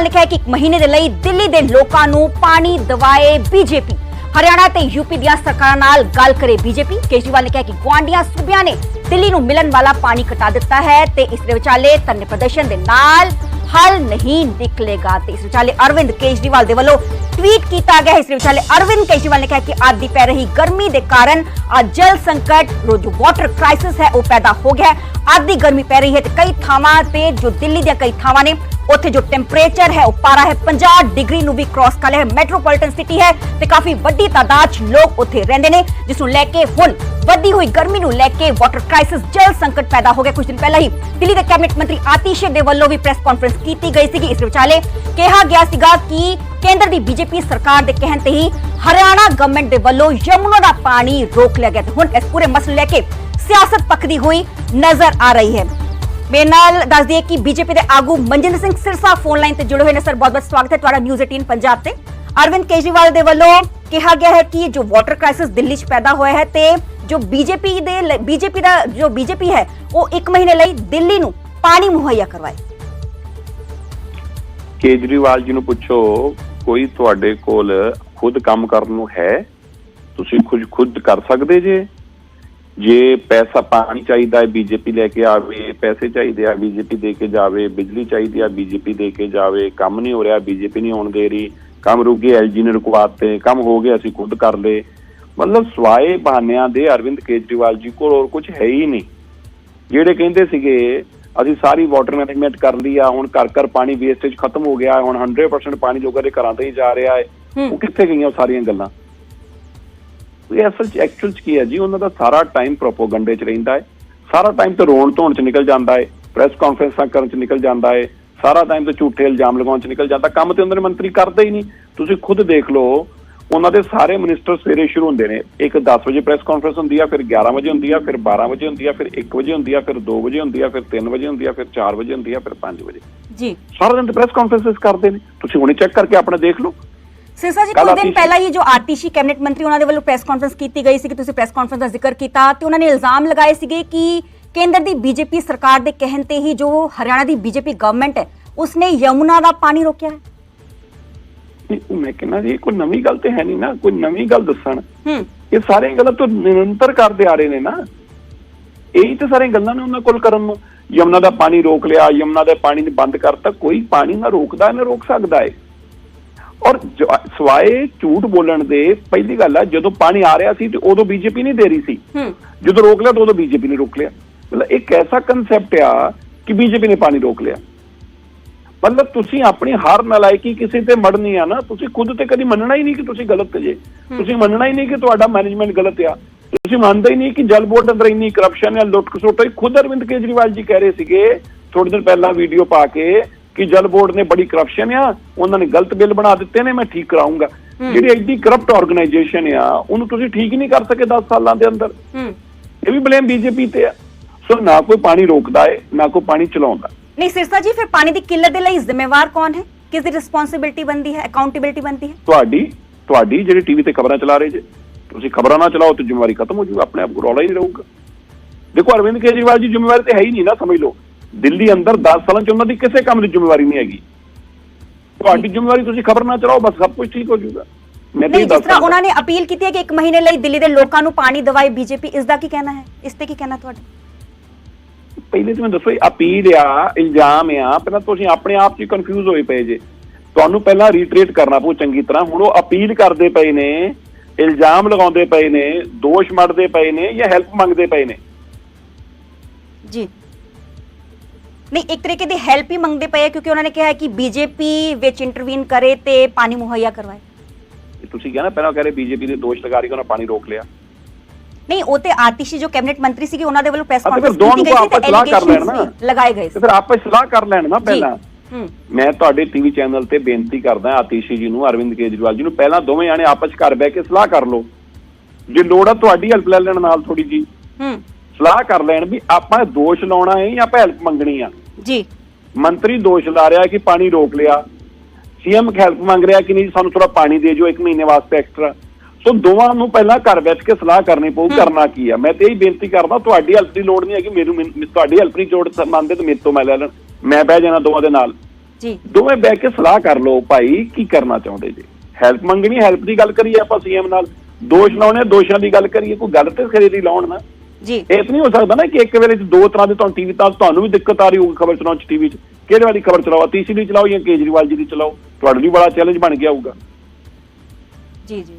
ਲਿਖਿਆ ਕਿ ਇੱਕ ਮਹੀਨੇ ਦੇ ਲਈ ਦਿੱਲੀ ਦੇ ਲੋਕਾਂ ਨੂੰ ਪਾਣੀ ਦਵਾਏ ਬੀਜੇਪੀ। ਹਰਿਆਣਾ ਤੇ ਯੂਪੀ ਦੀਆਂ ਸਰਕਾਰਾਂ ਨਾਲ ਗੱਲ ਕਰੇ ਬੀਜੇਪੀ। ਕੇਜਰੀਵਾਲ ਨੇ ਕਿਹਾ ਕਿ ਗੁਆਂਢੀਆਂ ਸੂਬਿਆਂ ਨੇ ਦਿੱਲੀ ਨੂੰ ਮਿਲਣ ਵਾਲਾ ਪਾਣੀ ਕਟਾ ਦਿੱਤਾ ਹੈ ਤੇ ਇਸ ਦੇ ਵਿਚਾਲੇ ਧਰਨੇ ਪ੍ਰਦਰਸ਼ਨ ਦੇ ਨਾਲ ਹੱਲ ਨਹੀਂ ਨਿਕਲੇਗਾ। ਤੇ ਇਸ ਵਿਚਾਲੇ ਅਰਵਿੰਦ ਕੇਜਰੀਵਾਲ ਦੇ ਵੱਲੋਂ ਟਵੀਟ ਕੀਤਾ ਗਿਆ ਹੈ। ਇਸ ਦੇ ਵਿਚਾਲੇ ਅਰਵਿੰਦ ਕੇਜਰੀਵਾਲ ਨੇ ਕਿਹਾ ਕਿ ਅੱਜ ਦੀ ਪੈ ਰਹੀ ਗਰਮੀ ਦੇ ਕਾਰਨ ਅੱਜ ਜਲ ਸੰਕਟ ਜੋ ਵਾਟਰ ਕ੍ਰਾਈਸਿਸ ਹੈ, ਉਹ ਪੈਦਾ ਹੋ ਗਿਆ ਹੈ। ਅੱਜ ਦੀ ਗਰਮੀ ਪੈ ਰਹੀ ਹੈ ਤੇ ਕਈ ਥਾਵਾਂ ਤੇ ਜੋ ਦਿੱਲੀ ਦੀਆਂ ਕਈ ਥਾਵਾਂ ਨੇ ਉੱਥੇ ਜੋ ਟੈਂਪਰੇਚਰ ਹੈ ਉਹ ਪਾਰਾ ਹੈ 50 ਡਿਗਰੀ ਨੂੰ ਵੀ ਕ੍ਰਾਸ ਕਰ ਲਿਆ ਹੈ ਮੈਟਰੋਪੋਲੀਟਨ ਸਿਟੀ ਹੈ ਤੇ ਕਾਫੀ ਵੱਡੀ ਤਾਦਾਦ 'ਚ ਲੋਕ ਉੱਥੇ ਰਹਿੰਦੇ ਨੇ ਜਿਸ ਨੂੰ ਲੈ ਕੇ ਹੁਣ ਵੱਧਦੀ ਹੋਈ ਗਰਮੀ ਨੂੰ ਲੈ ਕੇ ਵਾਟਰ ਕ੍ਰਾਈਸਿਸ ਜਲ ਸੰਕਟ ਪੈਦਾ ਹੋ ਗਿਆ ਕੁਝ ਦਿਨ ਪਹਿਲਾਂ ਹੀ ਦਿੱਲੀ ਦੇ ਕੈਬਨਿਟ ਮੰਤਰੀ ਆਤੀਸ਼ ਦੇ ਵੱਲੋਂ ਵੀ ਪ੍ਰੈਸ ਕਾਨਫਰੰਸ ਕੀਤੀ ਗਈ ਸੀਗੀ ਇਸ ਵਿਚਾਲੇ ਕਿਹਾ ਗਿਆ ਸੀਗਾ ਕਿ ਕੇਂਦਰ ਦੀ ਬੀਜੇਪੀ ਸਰਕਾਰ ਦੇ ਕਹਿਣ ਤੇ ਹੀ ਹਰਿਆਣਾ ਗਵਰਨਮੈਂਟ ਦੇ ਵੱਲੋਂ ਯਮੁਨਾ ਦਾ ਪਾਣੀ ਰੋਕ ਲਿਆ ਗਿਆ ਤੇ ਹੁਣ ਇਸ ਪੂਰੇ ਮਸਲੇ ਲੈ ਕੇ ਸਿਆਸਤ ਪੱਕਦੀ ਹੋਈ ਨਜ਼ਰ ਆ ਰਹੀ ਹੈ ਮੇਰੇ ਨਾਲ ਦੱਸ ਦਈਏ ਕਿ ਬੀਜੇਪੀ ਦੇ ਆਗੂ ਮਨਜਿੰਦਰ ਸਿੰਘ ਸਿਰਸਾ ਫੋਨ ਲਾਈਨ ਤੇ ਜੁੜੇ ਹੋਏ ਨੇ। ਸਰ ਬਹੁਤ ਬਹੁਤ ਸਵਾਗਤ ਹੈ ਤੁਹਾਡਾ ਨਿਊਜ਼ 18 ਪੰਜਾਬ ਤੇ। ਅਰਵਿੰਦ ਕੇਜਰੀਵਾਲ ਦੇ ਵੱਲੋਂ ਕਿਹਾ ਗਿਆ ਹੈ ਕਿ ਜੋ ਵਾਟਰ ਕ੍ਰਾਈਸਿਸ ਦਿੱਲੀ 'ਚ ਪੈਦਾ ਹੋਇਆ ਹੈ ਤੇ ਜੋ ਬੀਜੇਪੀ ਦੇ ਬੀਜੇਪੀ ਦਾ ਜੋ ਬੀਜੇਪੀ ਹੈ, ਉਹ 1 ਮਹੀਨੇ ਲਈ ਦਿੱਲੀ ਨੂੰ ਪਾਣੀ ਮੁਹੱਈਆ ਕਰਵਾਏ। ਕੇਜਰੀਵਾਲ ਜੀ ਨੂੰ ਪੁੱਛੋ, ਕੋਈ ਤੁਹਾਡੇ ਕੋਲ ਖੁਦ ਕੰਮ ਕਰਨ ਨੂੰ ਹੈ? ਤੁਸੀਂ ਖੁਦ ਖੁਦ ਕਰ ਸਕਦੇ ਜੇ? ਜੇ ਪੈਸਾ ਪਾਣੀ ਚਾਹੀਦਾ ਹੈ ਬੀਜੇਪੀ ਲੈ ਕੇ ਆਵੇ ਪੈਸੇ ਚਾਹੀਦੇ ਆ ਬੀਜੇਪੀ ਦੇ ਕੇ ਜਾਵੇ ਬਿਜਲੀ ਚਾਹੀਦੀ ਆ ਬੀਜੇਪੀ ਦੇ ਕੇ ਜਾਵੇ ਕੰਮ ਨਹੀਂ ਹੋ ਰਿਹਾ ਬੀਜੇਪੀ ਨਹੀਂ ਹੋਣ ਦੇ ਰਹੀ ਕੰਮ ਰੁਕ ਗਏ ਐਲਜੀ ਨੇ ਰੁਕਵਾਤੇ ਕੰਮ ਹੋ ਗਿਆ ਅਸੀਂ ਖੁਦ ਕਰ ਲਏ। ਮਤਲਬ ਸਵਾਏ ਬਹਾਨਿਆਂ ਦੇ ਅਰਵਿੰਦ ਕੇਜਰੀਵਾਲ ਜੀ ਕੋਲ ਹੋਰ ਕੁਝ ਹੈ ਹੀ ਨਹੀਂ। ਜਿਹੜੇ ਕਹਿੰਦੇ ਸੀਗੇ ਅਸੀਂ ਸਾਰੀ ਵਾਟਰ ਮੈਨੇਜਮੈਂਟ ਕਰ ਲਈ ਆ ਹੁਣ ਘਰ ਘਰ ਪਾਣੀ ਵੇਸਟੇਜ ਖਤਮ ਹੋ ਗਿਆ ਹੁਣ 100% ਪਾਣੀ ਲੋਕਾਂ ਦੇ ਘਰਾਂ ਤੇ ਹੀ ਜਾ ਰਿਹਾ ਹੈ। ਹੂੰ। ਉਹ ਕਿੱਥੇ ਗਈਆਂ ਉਹ ਸਾਰੀਆਂ ਗੱਲਾਂ? ਇਹ ਅਸਲ ਚ ਐਕਚੁਅਲ ਚ ਕੀ ਹੈ ਜੀ ਉਹਨਾਂ ਦਾ ਸਾਰਾ ਟਾਈਮ ਪ੍ਰੋਪੋਗੰਡੇ ਚ ਰਹਿੰਦਾ ਹੈ। ਸਾਰਾ ਟਾਈਮ ਤੇ ਰੋਣ ਧੋਣ ਚ ਨਿਕਲ ਜਾਂਦਾ ਹੈ ਪ੍ਰੈਸ ਕਾਨਫਰੰਸਾਂ ਕਰਨ ਚ ਨਿਕਲ ਜਾਂਦਾ ਹੈ ਸਾਰਾ ਟਾਈਮ ਤੇ ਝੂਠੇ ਇਲਜ਼ਾਮ ਲਗਾਉਣ ਚ ਨਿਕਲ ਜਾਂਦਾ। ਕੰਮ ਤੇ ਉਹਨਾਂ ਦੇ ਮੰਤਰੀ ਕਰਦੇ ਹੀ ਨਹੀਂ। ਤੁਸੀਂ ਖੁਦ ਦੇਖ ਲਓ ਉਹਨਾਂ ਦੇ ਸਾਰੇ ਮਿਨਿਸਟਰ ਸਵੇਰੇ ਸ਼ੁਰੂ ਹੁੰਦੇ ਨੇ। ਇੱਕ 10 ਵਜੇ ਪ੍ਰੈਸ ਕਾਨਫਰੰਸ ਹੁੰਦੀ ਆ ਫਿਰ 11 ਵਜੇ ਹੁੰਦੀ ਆ ਫਿਰ 12 ਵਜੇ ਹੁੰਦੀ ਆ ਫਿਰ 1 ਵਜੇ ਹੁੰਦੀ ਆ ਫਿਰ 2 ਵਜੇ ਹੁੰਦੀ ਆ ਫਿਰ 3 ਵਜੇ ਹੁੰਦੀ ਆ ਫਿਰ 4 ਵਜੇ ਹੁੰਦੀ ਆ ਫਿਰ 5 ਵਜੇ। ਜੀ। ਸਾਰਾ ਦਿਨ ਪ੍ਰੈਸ ਕਾਨਫਰੰਸਸ ਕਰਦੇ ਨੇ। ਤੁਸੀਂ ਹੁਣੇ ਚੈੱਕ ਕਰਕੇ ਆਪਣਾ ਦੇਖ ਲਓ। ਸਿਰਸਾ ਜੀ ਕੁਝ ਦਿਨ ਪਹਿਲਾਂ ਹੀ ਜੋ ਆਤੀਸ਼ੀ ਕੈਬਨਿਟ ਮੰਤਰੀ ਉਹਨਾਂ ਦੇ ਵੱਲੋਂ ਪ੍ਰੈਸ ਕਾਨਫਰੰਸ ਕੀਤੀ ਗਈ ਸੀ ਕਿ ਤੁਸੀਂ ਪ੍ਰੈਸ ਕਾਨਫਰੰਸ ਦਾ ਜ਼ਿਕਰ ਕੀਤਾ ਤੇ ਉਹਨਾਂ ਨੇ ਇਲਜ਼ਾਮ ਲਗਾਏ ਸੀਗੇ ਕਿ ਕੇਂਦਰ ਦੀ ਬੀਜੇਪੀ ਸਰਕਾਰ ਦੇ ਕਹਿਣ ਤੇ ਹੀ ਜੋ ਹਰਿਆਣਾ ਦੀ ਬੀਜੇਪੀ ਗਵਰਨਮੈਂਟ ਹੈ ਉਸਨੇ ਯਮੁਨਾ ਦਾ ਪਾਣੀ ਰੋਕਿਆ ਹੈ। ਮੈਂ ਕਹਿੰਦਾ ਜੀ ਕੋਈ ਨਵੀਂ ਗੱਲ ਤੇ ਹੈ ਨਹੀਂ ਨਾ ਕੋਈ ਨਵੀਂ ਗੱਲ ਦੱਸਣ। ਇਹ ਸਾਰੀਆਂ ਗੱਲਾਂ ਤੋਂ ਨਿਰੰਤਰ ਕਰਦੇ ਆ ਰਹੇ ਨੇ ਨਾ। ਇਹੀ ਤਾਂ ਸਾਰੀਆਂ ਗੱਲਾਂ ਨੇ ਉਹਨਾਂ ਕੋਲ ਕਰਨ ਨੂੰ। ਯਮਨਾ ਦਾ ਪਾਣੀ ਰੋਕ ਲਿਆ ਯਮਨਾ ਦਾ ਪਾਣੀ ਨੂੰ ਬੰਦ ਕਰਤਾ ਕੋਈ ਪਾਣੀ ਨਾ ਰੋਕਦਾ ਨਾ ਰੋਕ ਸਕਦਾ ਹੈ ਔਰ ਸਵਾਏ ਝੂਠ ਬੋਲਣ ਦੇ ਪਹਿਲੀ ਗੱਲ ਆ ਜਦੋਂ ਪਾਣੀ ਆ ਰਿਹਾ ਸੀ ਤੇ ਉਦੋਂ ਬੀਜੇਪੀ ਨਹੀਂ ਦੇ ਰਹੀ ਸੀ। ਜਦੋਂ ਰੋਕ ਲਿਆ ਤਾਂ ਉਦੋਂ ਬੀਜੇਪੀ ਨੇ ਰੋਕ ਲਿਆ। ਮਤਲਬ ਇੱਕ ਐਸਾ ਕਨਸੈਪਟ ਆ ਕਿ ਬੀਜੇਪੀ ਨੇ ਪਾਣੀ ਰੋਕ ਲਿਆ। ਮਤਲਬ ਤੁਸੀਂ ਆਪਣੀ ਹਾਰ ਨਲਾਇਕੀ ਕਿਸੇ ਤੇ ਮੜਨੀ ਆ ਨਾ ਤੁਸੀਂ ਖੁਦ ਤੇ ਕਦੀ ਮੰਨਣਾ ਹੀ ਨਹੀਂ ਕਿ ਤੁਸੀਂ ਗਲਤ ਜੇ। ਤੁਸੀਂ ਮੰਨਣਾ ਹੀ ਨਹੀਂ ਕਿ ਤੁਹਾਡਾ ਮੈਨੇਜਮੈਂਟ ਗਲਤ ਆ। ਤੁਸੀਂ ਮੰਨਦੇ ਹੀ ਨਹੀਂ ਕਿ ਜਲ ਬੋਰਡ ਅੰਦਰ ਇੰਨੀ ਕਰਪਸ਼ਨ ਹੈ ਲੁੱਟ ਖਸੁੱਟ ਹੈ ਖੁਦ ਅਰਵਿੰਦ ਕੇਜਰੀਵਾਲ ਜੀ ਕਹਿ ਰਹੇ ਸੀਗੇ ਥੋੜੇ ਦਿਨ ਪਹਿਲਾਂ ਵੀਡੀਓ ਪਾ ਕੇ ਕਿ ਜਲ ਬੋਰਡ ਨੇ ਬੜੀ ਕਰਪਸ਼ਨ ਆ ਉਹਨਾਂ ਨੇ ਗਲਤ ਬਿੱਲ ਬਣਾ ਦਿੱਤੇ ਨੇ ਮੈਂ ਠੀਕ ਕਰਾਉਂਗਾ ਜਿਹੜੀ ਐਡੀ ਕਰਪਟ ਆਰਗੇਨਾਈਜੇਸ਼ਨ ਆ ਉਹਨੂੰ ਤੁਸੀਂ ਠੀਕ ਨਹੀਂ ਕਰ ਸਕੇ 10 ਸਾਲਾਂ ਦੇ ਅੰਦਰ। ਇਹ ਵੀ ਬਲੇਮ ਬੀਜੇਪੀ ਤੇ ਆ। ਸੋ ਨਾ ਕੋਈ ਪਾਣੀ ਰੋਕਦਾ ਏ ਨਾ ਕੋਈ ਪਾਣੀ ਚਲਾਉਂਦਾ। ਨਹੀਂ ਸਿਰਸਾ ਜੀ ਫਿਰ ਪਾਣੀ ਦੀ ਕਿੱਲਤ ਦੇ ਲਈ ਜ਼ਿੰਮੇਵਾਰ ਕੌਣ ਹੈ? ਕਿਸ ਦੀ ਰਿਸਪੌਂਸਿਬਿਲਟੀ ਬਣਦੀ ਹੈ ਅਕਾਊਂਟੇਬਿਲਟੀ ਬਣਦੀ ਹੈ? ਤੁਹਾਡੀ ਤੁਹਾਡੀ ਜਿਹੜੀ ਟੀਵੀ ਤੇ ਖਬਰਾਂ ਚਲਾ ਰਹੇ ਜੇ। ਤੁਸੀਂ ਖਬਰਾਂ ਨਾ ਚਲਾਓ ਤੇ ਜ਼ਿੰਮੇਵਾਰੀ ਖਤਮ ਹੋ ਜੂ ਆਪਣੇ ਆਪ ਰੌਲਾ ਹੀ ਨਹੀਂ ਰਹੂਗਾ। ਦੇਖੋ ਅਰਵਿੰਦ ਕੇਜਰੀਵਾਲ ਜੀ ਜ਼ਿੰਮੇਵਾਰੀ ਤੇ ਹੈ ਹੀ ਨਹੀਂ ਨਾ ਸਮਝ ਲਓ। ਦਿੱਲੀ ਅੰਦਰ 10 ਸਾਲਾਂ ਚ ਉਹਨਾਂ ਦੀ ਕਿਸੇ ਕੰਮ ਦੀ ਜ਼ਿੰਮੇਵਾਰੀ ਨਹੀਂ ਹੈਗੀ। ਤੁਹਾਡੀ ਜ਼ਿੰਮੇਵਾਰੀ ਤੁਸੀਂ ਖਬਰ ਨਾ ਚਲਾਓ ਬਸ ਸਭ ਕੁਝ ਠੀਕ ਹੋ ਜੂਗਾ ਮੈਂ ਨਹੀਂ ਜਿਸ ਤਰ੍ਹਾਂ। ਉਹਨਾਂ ਨੇ ਅਪੀਲ ਕੀਤੀ ਹੈ ਕਿ ਇੱਕ ਮਹੀਨੇ ਲਈ ਦਿੱਲੀ ਦੇ ਲੋਕਾਂ ਨੂੰ ਪਾਣੀ ਦਵਾਈ ਬੀਜੇਪੀ ਇਸ ਦਾ ਕੀ ਕਹਿਣਾ ਹੈ? ਇਸ ਤੇ ਕੀ ਕਹਿਣਾ ਤੁਹਾਡਾ? ਪਹਿਲੇ ਤਾਂ ਮੈਂ ਦੱਸੋ ਇਹ ਅਪੀਲ ਆ ਇਲਜ਼ਾਮ ਆ ਪਹਿਲਾਂ ਤੁਸੀਂ ਆਪਣੇ ਆਪ 'ਚ ਕਨਫਿਊਜ਼ ਹੋਏ ਪਏ ਜੇ। ਤੁਹਾਨੂੰ ਪਹਿਲਾਂ ਰੀਟਰੇਟ ਕਰਨਾ ਪਊ ਚੰਗੀ ਤਰ੍ਹਾਂ। ਹੁਣ ਉਹ ਅਪੀਲ ਕਰਦੇ ਪਏ ਨੇ ਇਲਜ਼ਾਮ ਲਗਾਉਂਦੇ ਪਏ ਨੇ ਦੋਸ਼ ਮੜਦੇ ਪਏ ਨੇ ਜਾਂ ਹੈਲਪ ਮੰਗਦੇ ਪਏ ਨੇ। ਜੀ। ਨਹੀਂ ਇੱਕ ਤਰੀਕੇ ਦੀ ਹੈਲਪ ਹੀ ਮੰਗਦੇ ਪਏ ਆ ਕਿਉਂਕਿ ਉਹਨਾਂ ਨੇ ਕਿਹਾ ਹੈ ਕਿ ਬੀਜੇਪੀ ਵਿੱਚ ਇੰਟਰਵੀਨ ਕਰੇ ਤੇ ਪਾਣੀ ਮੁਹੱਈਆ ਕਰਵਾਏ। ਤੁਸੀਂ ਕਿਹਾ ਨਾ ਪਹਿਲਾਂ ਕਹਿ ਰਹੇ ਬੀਜੇਪੀ ਦੇ ਦੋਸ਼ ਲਗਾ ਰਹੀ ਕਿ ਉਹਨਾਂ ਪਾਣੀ ਰੋਕ ਲਿਆ। ਨਹੀਂ ਉਹ ਤੇ ਆਤਿਸ਼ੀ ਜੋ ਕੈਬਨਿਟ ਮੰਤਰੀ ਸੀਗੇ ਉਹਨਾਂ ਦੇ ਵੱਲੋਂ ਪ੍ਰੈਸ ਹਾਂ ਕਾਨਫਰੰਸ ਕੀਤੀ ਗਈ ਸੀ ਤੇ ਆਪਸ ਸਲਾਹ ਕਰ ਲੈਣ ਨਾ। ਲਗਾਏ ਗਏ ਸੀ। ਫਿਰ ਆਪਸ ਸਲਾਹ ਕਰ ਲੈਣ ਨਾ ਪਹਿਲਾਂ। ਹੂੰ। ਮੈਂ ਤੁਹਾਡੇ ਟੀਵੀ ਚੈਨਲ ਤੇ ਬੇਨਤੀ ਕਰਦਾ ਆਤੀਸ਼ੀ ਜੀ ਨੂੰ ਅਰਵਿੰਦ ਕੇਜਰੀਵਾਲ ਜੀ ਨੂੰ ਪਹਿਲਾਂ ਦੋਵੇਂ ਜਾਣੇ ਆਪਸ ਘਰ ਬਹਿ ਕੇ ਸਲਾਹ ਕਰ ਲਓ। ਜੇ ਲੋੜ ਆ ਤੁਹਾਡੀ ਹੈਲਪ ਲੈ ਲੈਣ ਨਾਲ ਥੋੜੀ ਜੀ। ਹੂੰ। ਸਲਾਹ ਕਰ ਲੈਣ ਵੀ ਆਪਾਂ ਦੋਸ਼ ਲਾਉਣਾ ਹੈ ਜਾਂ ਹੈਲਪ ਮੰਗਣੀ ਆ। ਜੀ। ਮੰਤਰੀ ਦੋਸ਼ ਲਾ ਰਿਹਾ ਕਿ ਪਾਣੀ ਰੋਕ ਲਿਆ। ਸੀਐਮ ਹੈਲਪ ਮੰਗ ਰਿਹਾ ਕਿ ਨਹੀਂ ਸਾਨੂੰ ਥੋੜਾ ਪਾਣੀ ਦੇ ਦਿਓ ਇੱਕ ਮਹੀਨੇ ਵਾਸਤੇ ਐਕਸਟਰਾ ਸੋ ਦੋਵਾਂ ਨੂੰ ਪਹਿਲਾਂ ਘਰ ਬੈਠ ਕੇ ਸਲਾਹ ਕਰਨੀ ਪਊ ਕਰਨਾ ਕੀ ਆ। ਮੈਂ ਤੇ ਇਹੀ ਬੇਨਤੀ ਕਰਦਾ ਤੁਹਾਡੀ ਹੈਲਪ ਦੀ ਲੋੜ ਨਹੀਂ ਹੈ ਕਿ ਮੈਨੂੰ ਤੁਹਾਡੀ ਹੈਲਪ ਨਹੀਂ ਲੋੜ ਮੰਨਦੇ ਤੇ ਮੇਰੇ ਤੋਂ ਮੈਂ ਲੈ ਲੈਣ। ਮੈਂ ਬਹਿ ਜਾਣਾ ਦੋਵਾਂ ਦੇ ਨਾਲ। ਜੀ। ਦੋਵੇਂ ਬਹਿ ਕੇ ਸਲਾਹ ਕਰ ਲਓ ਭਾਈ ਕੀ ਕਰਨਾ ਚਾਹੁੰਦੇ ਜੀ? ਹੈਲਪ ਮੰਗਣੀ ਹੈਲਪ ਦੀ ਗੱਲ ਕਰੀਏ ਆਪਾਂ ਸੀਐਮ ਨਾਲ। ਦੋਸ਼ ਲਾਉਣੇ ਦੋਸ਼ਾਂ ਦੀ ਗੱਲ ਕਰੀਏ ਕੋਈ ਗੱਲ ਤੇ ਖਰੀਦੀ ਲਾਉਣ ਨਾ। ਜੀ। ਇਹ ਨਹੀਂ ਹੋ ਸਕਦਾ ਨਾ ਕਿ ਇੱਕ ਵੇਲੇ ਚ ਦੋ ਤਰ੍ਹਾਂ ਦੇ ਤੁਹਾਨੂੰ ਟੀਵੀ ਤਾਂ ਤੁਹਾਨੂੰ ਵੀ ਦਿੱਕਤ ਆ ਰਹੀ ਹੋਊਗੀ ਖਬਰ ਚਲਾਉਣ ਚ ਟੀਵੀ ਚ। ਕਿਹੜੇ ਵਾਲੀ ਖਬਰ ਚਲਾਓ ਤੀਸਰੀ ਚਲਾਓ ਜਾਂ ਕੇਜਰੀਵਾਲ ਜੀ ਦੀ ਚਲਾਓ? ਤੁਹਾਡੇ ਲਈ ਬੜਾ ਚੈਲੰਜ ਬਣ ਗਿਆ ਹੋਊਗਾ। ਜੀ ਜੀ।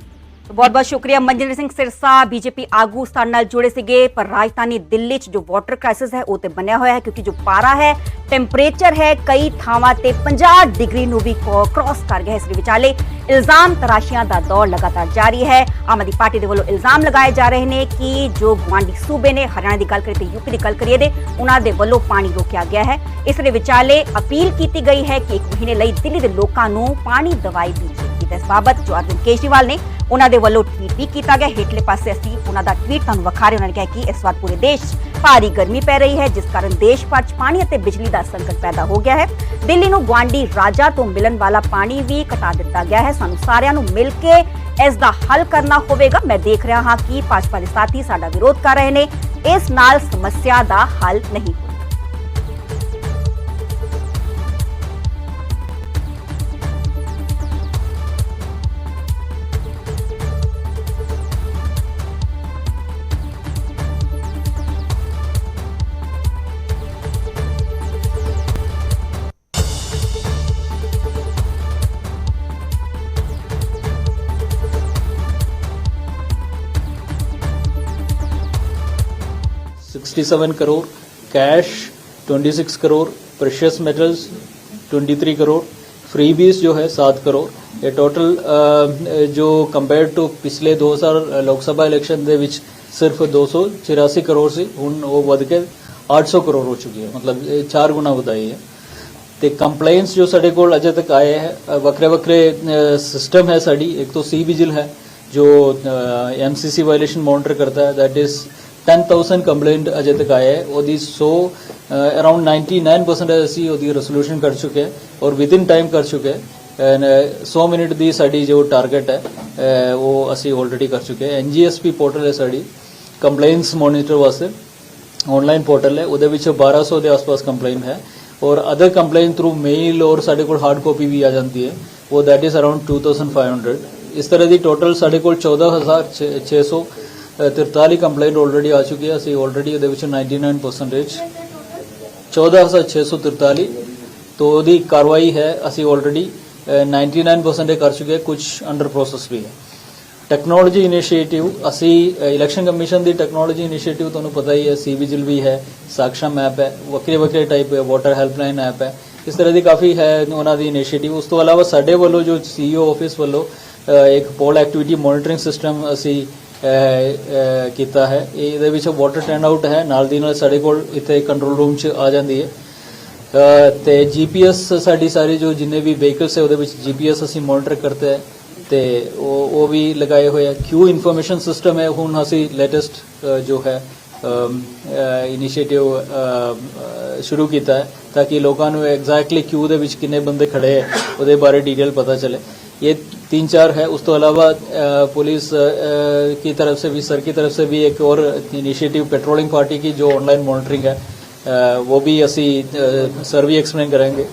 ਬਹੁਤ ਬਹੁਤ ਸ਼ੁਕਰੀਆ ਮਨਜਿੰਦਰ ਸਿੰਘ ਸਿਰਸਾ ਬੀਜੇਪੀ ਆਗੂ ਸਾਡੇ ਨਾਲ ਜੁੜੇ ਸੀਗੇ ਪਰ ਰਾਜਧਾਨੀ ਦਿੱਲੀ 'ਚ ਜੋ ਵਾਟਰ ਕ੍ਰਾਈਸਿਸ ਹੈ ਉਹ ਤੇ ਬਣਿਆ ਹੋਇਆ ਹੈ ਕਿਉਂਕਿ ਜੋ ਪਾਰਾ ਹੈ ਟੈਂਪਰੇਚਰ ਹੈ ਕਈ ਥਾਵਾਂ ਤੇ 50 ਡਿਗਰੀ ਨੂੰ ਵੀ ਕ੍ਰਾਸ ਕਰ ਗਿਆ ਇਸ ਦੇ ਵਿਚਾਲੇ ਇਲਜ਼ਾਮ ਤਰਾਸ਼ੀਆਂ ਦਾ ਦੌਰ ਲਗਾਤਾਰ ਜਾਰੀ ਹੈ ਆਮ ਆਦਮੀ ਪਾਰਟੀ ਦੇ ਵੱਲੋਂ ਇਲਜ਼ਾਮ ਲਗਾਏ ਜਾ ਰਹੇ ਨੇ ਕਿ ਜੋ ਗੁਆਂਢੀ ਸੂਬੇ ਨੇ ਹਰਿਆਣਾ ਦੀ ਗੱਲ ਕਰੀਏ ਤੇ ਯੂਪੀ ਦੀ ਗੱਲ ਕਰੀਏ ਦੇ ਉਹਨਾਂ ਦੇ ਵੱਲੋਂ ਪਾਣੀ ਰੋਕਿਆ ਗਿਆ ਹੈ ਇਸ ਦੇ ਵਿਚਾਲੇ ਅਪੀਲ ਕੀਤੀ ਗਈ ਹੈ ਕਿ ਇੱਕ ਮਹੀਨੇ ਲਈ ਦਿੱਲੀ ਦੇ ਲੋਕਾਂ ਨੂੰ ਪਾਣੀ ਦਵਾਈ ਦੀ ਦੇ ਇਸ ਬਾਬਤ ਜੋ ਅਰਵਿੰਦ ਕੇਜਰੀਵਾਲ ਨੇ ਉਹਨਾਂ ਦੇ ਵੱਲੋਂ ਟਵੀਟ ਵੀ ਕੀਤਾ ਗਿਆ। ਹੇਠਲੇ ਪਾਸੇ ਅਸੀਂ ਉਹਨਾਂ ਦਾ ਟਵੀਟ ਤੁਹਾਨੂੰ ਵਿਖਾ ਰਹੇ ਉਹਨਾਂ ਨੇ ਕਿਹਾ ਕਿ ਇਸ ਵਾਰ ਪੂਰੇ ਦੇਸ਼ ਭਾਰੀ ਗਰਮੀ ਪੈ ਰਹੀ ਹੈ, ਜਿਸ ਕਾਰਨ ਦੇਸ਼ ਭਰ 'ਚ ਪਾਣੀ ਅਤੇ ਬਿਜਲੀ ਦਾ ਸੰਕਟ ਪੈਦਾ ਹੋ ਗਿਆ ਹੈ। ਦਿੱਲੀ ਨੂੰ ਗੁਆਂਢੀ ਰਾਜਾ ਤੋਂ ਮਿਲਣ ਵਾਲਾ ਪਾਣੀ ਵੀ ਘਟਾ ਦਿੱਤਾ ਗਿਆ ਹੈ। ਸਾਨੂੰ ਸਾਰਿਆਂ ਨੂੰ ਮਿਲ ਕੇ ਇਸ ਦਾ ਹੱਲ ਕਰਨਾ ਹੋਵੇਗਾ। ਮੈਂ ਦੇਖ ਰਿਹਾ ਹਾਂ ਕਿ ਭਾਜਪਾ ਦੇ ਸਾਥੀ ਸਾਡਾ ਵਿਰੋਧ ਕਰ ਰਹੇ ਨੇ। ਇਸ ਨਾਲ ਸਮੱਸਿਆ ਦਾ ਹੱਲ ਨਹੀਂ ਹੋਵੇਗਾ sixty seven crore cash 26 crore precious metals 23 crore freebies जो है सात करोड़ ਇਹ ਟੋਟਲ ਜੋ ਕੰਪੇਅਰ ਟੂ ਪਿਛਲੇ 2000 ਲੋਕ ਸਭਾ ਇਲੈਕਸ਼ਨ ਦੇ ਵਿੱਚ ਸਿਰਫ 284 ਕਰੋੜ ਸੀ ਹੁਣ ਉਹ ਵੱਧ ਕੇ 800 ਕਰੋੜ ਹੋ ਚੁੱਕੀ ਹੈ ਮਤਲਬ ਇਹ 4 ਗੁਣਾ ਵਧਾਈ ਹੈ ਤੇ ਕੰਪਲੇਂਟਸ ਜੋ ਸਾਡੇ ਕੋਲ ਅਜੇ ਤੱਕ ਆਏ ਹੈ ਅ, ਵੱਖਰੇ ਵੱਖਰੇ ਸਿਸਟਮ ਹੈ ਸਾਡੀ ਇੱਕ ਤੋਂ ਸੀ ਵਿਜਿਲ ਹੈ ਜੋ ਐਮਸੀਸੀ ਵਾਇਲੇਸ਼ਨ ਮੋਨੀਟਰ ਕਰਤਾ ਹੈ ਦੈਟ ਇਜ਼ 10000 ਕੰਪਲੇਂਟ ਅਜੇ ਤੱਕ ਆਏ ਹੈ। ਉਹਦੀ 100 ਅਰਾਊਂਡ 99% ਅਸੀਂ ਉਹਦੀ ਰੈਜ਼ੋਲੂਸ਼ਨ ਕਰ ਚੁੱਕੇ ਹੈ ਔਰ ਵਿਦਿਨ ਟਾਈਮ ਕਰ ਚੁੱਕੇ ਹੈ। ਐਂਡ 100 ਮਿੰਟ ਦੀ ਸਾਡੀ ਜੋ ਟਾਰਗੇਟ ਹੈ ਉਹ ਅਸੀਂ ਆਲਰੇਡੀ ਕਰ ਚੁੱਕੇ ਹੈ। ਐਨਜੀਐਸਪੀ ਪੋਰਟਲ ਹੈ ਸਾਡੀ ਕੰਪਲੇਂਟਸ ਮੋਨੀਟਰ ਵਾਸਤੇ। ਆਨਲਾਈਨ ਪੋਰਟਲ ਹੈ, ਉਹਦੇ ਵਿੱਚ 1200 ਦੇ ਆਸ-ਪਾਸ ਕੰਪਲੇਂਟ ਹੈ। ਔਰ ਅਦਰ ਕੰਪਲੇਂਟ ਥਰੂ ਮੇਲ ਔਰ ਸਾਡੇ ਕੋਲ ਹਾਰਡ ਕਾਪੀ ਵੀ ਆ ਜਾਂਦੀ ਹੈ। ਉਹ ਦੈਟ ਇਜ਼ ਅਰਾਊਂਡ 2500 ਇਸ ਤਰ੍ਹਾਂ ਦੀ ਟੋਟਲ ਸਾਡੇ ਕੋਲ 14643 ਕੰਪਲੇਂਟ ਆਲਰੇਡੀ ਆ ਚੁੱਕੀ ਹੈ ਅਸੀਂ ਆਲਰੇਡੀ ਉਹਦੇ ਵਿੱਚ 99% 14643 ਤੋਂ ਉਹਦੀ ਕਾਰਵਾਈ ਹੈ, ਅਸੀਂ ਆਲਰੇਡੀ 99% ਕਰ ਚੁੱਕੇ ਹਾਂ। ਕੁਝ ਅੰਡਰ ਪ੍ਰੋਸੈਸ ਵੀ ਹੈ। ਟੈਕਨੋਲੋਜੀ ਇਨੀਸ਼ੀਏਟਿਵ ਅਸੀਂ ਇਲੈਕਸ਼ਨ ਕਮਿਸ਼ਨ ਦੀ ਟੈਕਨੋਲੋਜੀ ਇਨੀਸ਼ੀਏਟਿਵ ਤੁਹਾਨੂੰ ਪਤਾ ਹੀ ਹੈ ਸੀ ਵਿਜਿਲ ਵੀ ਹੈ ਸਾਕਸ਼ਮ ਐਪ ਹੈ, ਵੱਖਰੇ ਵੱਖਰੇ ਟਾਈਪ ਹੈ ਵਾਟਰ ਹੈਲਪਲਾਈਨ ਐਪ ਹੈ। ਇਸ ਤਰ੍ਹਾਂ ਦੀ ਕਾਫੀ ਹੈ ਉਹਨਾਂ ਦੀ ਇਨੀਸ਼ੀਏਟਿਵ ਉਸ ਤੋਂ ਇਲਾਵਾ ਸਾਡੇ ਵੱਲੋਂ ਜੋ ਸੀਈਓ ਆਫਿਸ ਵੱਲੋਂ ਇੱਕ ਪੋਲ ਐਕਟੀਵਿਟੀ ਮੋਨੀਟਰਿੰਗ ਸਿਸਟਮ ਅਸੀਂ ਕੀਤਾ ਹੈ। ਇਹ ਇਹਦੇ ਵਿੱਚ ਵਾਟਰ ਟਰਨ ਆਊਟ ਹੈ। ਨਾਲ ਦੀ ਨਾਲ ਸਾਡੇ ਕੋਲ ਇੱਥੇ ਕੰਟਰੋਲ ਰੂਮ 'ਚ ਆ ਜਾਂਦੀ ਹੈ। ਤੇ ਜੀਪੀਐਸ ਸਾਡੀ ਸਾਰੇ ਜੋ ਜਿੰਨੇ ਵੀ ਵਹੀਕਲਸ ਹੈ, ਉਹਦੇ ਵਿੱਚ ਜੀਪੀਐਸ ਅਸੀਂ ਮੋਨਿਟਰ ਕਰਦੇ ਹੈ। ਤੇ ਉਹ ਉਹ ਵੀ ਲਗਾਏ ਹੋਏ ਆ। ਕਿਊ ਇਨਫੋਰਮੇਸ਼ਨ ਸਿਸਟਮ ਹੈ। ਹੁਣ ਅਸੀਂ ਲੇਟੈਸਟ ਜੋ ਹੈ ਇਨੀਸ਼ੀਏਟਿਵ ਸ਼ੁਰੂ ਕੀਤਾ ਹੈ। ਤਾਂ ਕਿ ਲੋਕਾਂ ਨੂੰ ਐਗਜ਼ੈਕਟਲੀ ਕਿਊ ਦੇ ਵਿੱਚ ਕਿੰਨੇ ਬੰਦੇ ਖੜੇ ਹੈ, ਉਹਦੇ ਬਾਰੇ ਡਿਟੇਲ ਪਤਾ ਚਲੇ। ਇਹ तीन चार है। उस तो अलावा पुलिस की तरफ़ से भी, सर की तरफ़ से भी एक और इनिशिएटिव पेट्रोलिंग पार्टी की जो ऑनलाइन मॉनिटरिंग है वो भी असी सर भी एक्सप्लेन करेंगे